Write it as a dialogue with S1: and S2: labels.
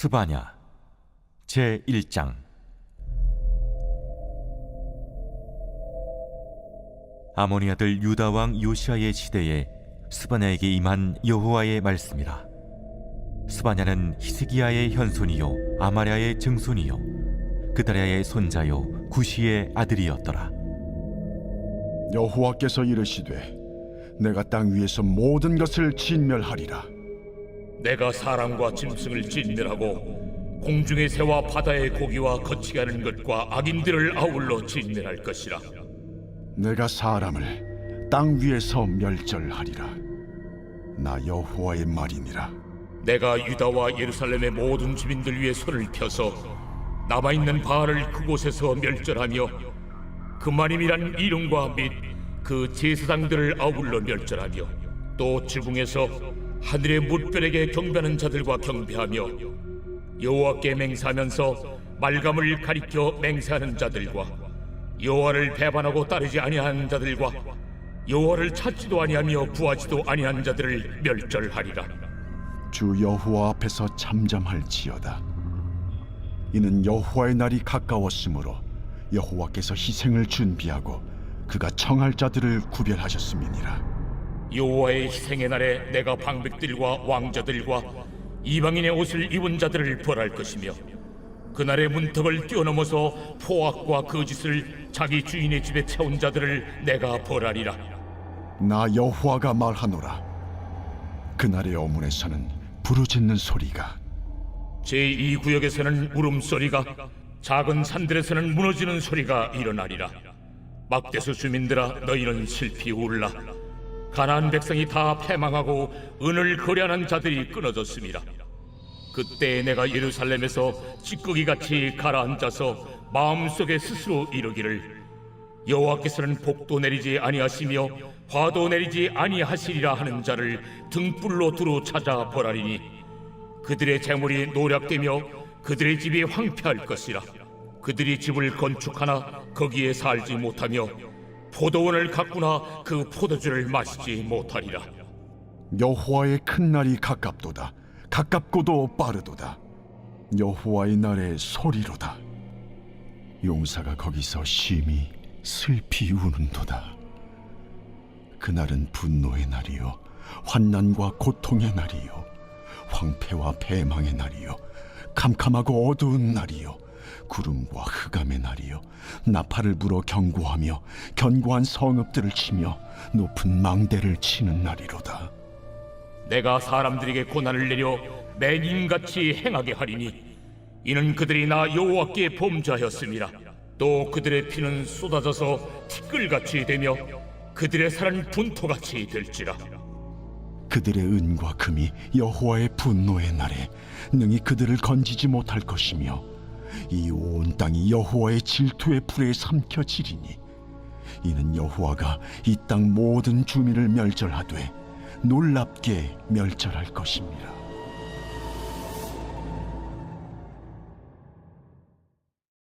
S1: 스바냐 제 1장. 아모니 아들 유다 왕 요시아의 시대에 스바냐에게 임한 여호와의 말씀이라. 스바냐는 히스기야의 현손이요 아마랴의 증손이요 그다랴의 손자요 구시의 아들이었더라.
S2: 여호와께서 이르시되 내가 땅 위에서 모든 것을 진멸하리라
S3: 내가 사람과 짐승을 진멸하고 공중의 새와 바다의 고기와 거치게 하는 것과 악인들을 아울러 진멸할 것이라.
S2: 내가 사람을 땅 위에서 멸절하리라. 나 여호와의 말이니라.
S3: 내가 유다와 예루살렘의 모든 주민들 위해 손을 펴서 남아 있는 바알을 그곳에서 멸절하며 그만임이란 이름과 및 그 제사장들을 아울러 멸절하며 또 지붕에서 하늘의 무별에게 경배하는 자들과 경배하며 여호와께 맹세하면서 말감을 가리켜 맹세하는 자들과 여호와를 배반하고 따르지 아니하는 자들과 여호와를 찾지도 아니하며 구하지도 아니한 자들을 멸절하리라.
S2: 주 여호와 앞에서 잠잠할지어다 이는 여호와의 날이 가까웠으므로 여호와께서 희생을 준비하고 그가 청할 자들을 구별하셨음이니라
S3: 여호와의 희생의 날에 내가 방백들과 왕자들과 이방인의 옷을 입은 자들을 벌할 것이며 그날의 문턱을 뛰어넘어서 포악과 거짓을 자기 주인의 집에 채운 자들을 내가 벌하리라.
S2: 나 여호와가 말하노라. 그날의 어문에서는 부르짖는 소리가
S3: 제2 구역에서는 울음소리가 작은 산들에서는 무너지는 소리가 일어나리라. 막대수 주민들아 너희는 슬피 울라 가나안 백성이 다 패망하고 은을 거래하는 자들이 끊어졌습니다. 그때 내가 예루살렘에서 찌꺼기 같이 가라앉아서 마음속에 스스로 이르기를 여호와께서는 복도 내리지 아니하시며 화도 내리지 아니하시리라 하는 자를 등불로 두루 찾아 벌하리니 그들의 재물이 노략되며 그들의 집이 황폐할 것이라. 그들이 집을 건축하나 거기에 살지 못하며 포도원을 가꾸나. 그 포도주를 마시지 못하리라.
S2: 여호와의 큰 날이 가깝도다. 가깝고도 빠르도다. 여호와의 날의 소리로다. 용사가 거기서 심히 슬피 우는도다. 그날은 분노의 날이요 환난과 고통의 날이요 황폐와 패망의 날이요 캄캄하고 어두운 날이요 구름과 흑암의 날이요 나팔을 불어 경고하며 견고한 성읍들을 치며 높은 망대를 치는 날이로다.
S3: 내가 사람들에게 고난을 내려 맹인같이 행하게 하리니 이는 그들이 나 여호와께 범죄하였음이라. 또 그들의 피는 쏟아져서 티끌같이 되며 그들의 살은 분토같이 될지라.
S2: 그들의 은과 금이 여호와의 분노의 날에 능히 그들을 건지지 못할 것이며 이 온 땅이 여호와의 질투의 불에 삼켜지리니 이는 여호와가 이 땅 모든 주민을 멸절하되 놀랍게 멸절할 것입니다.